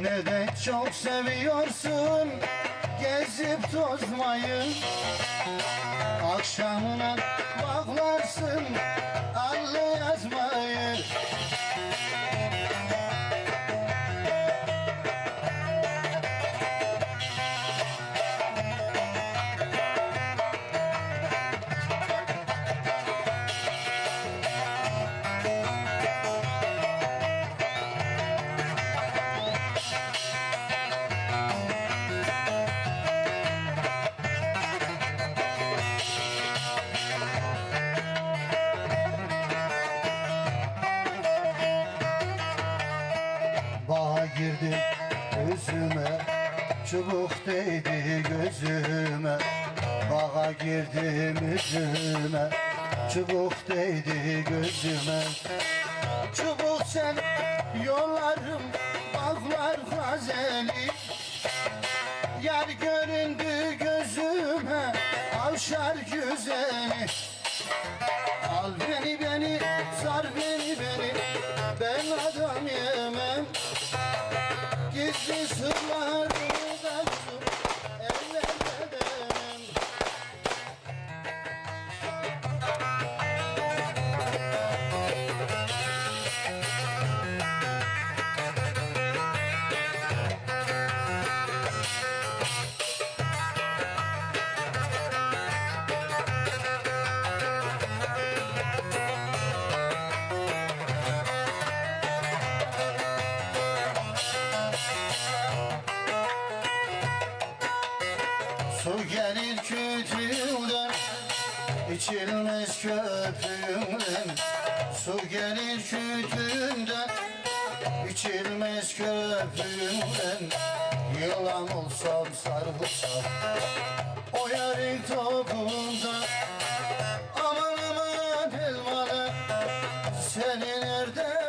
Ne de çok seviyorsun Gezip tozmayı. Akşamına bağlarsın Allı yazmayı Bağa girdim üzüme Çubuk değdi gözüme. Bağa girdim üzüme Çubuk değdi gözüme. Çubuk sen yollarım Bağlar gazeli. Yer göründü gözüme Avşar güzeli. Al beni beni sar beni Su gelir kütüğümden İçilmez köpüğümden Su gelir kütüğümden İçilmez köpüğümden Yılan olsam sarılsam O yarın topunda Aman aman elmalı Seni nerede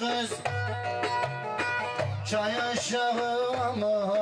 kız Çay aşağı aman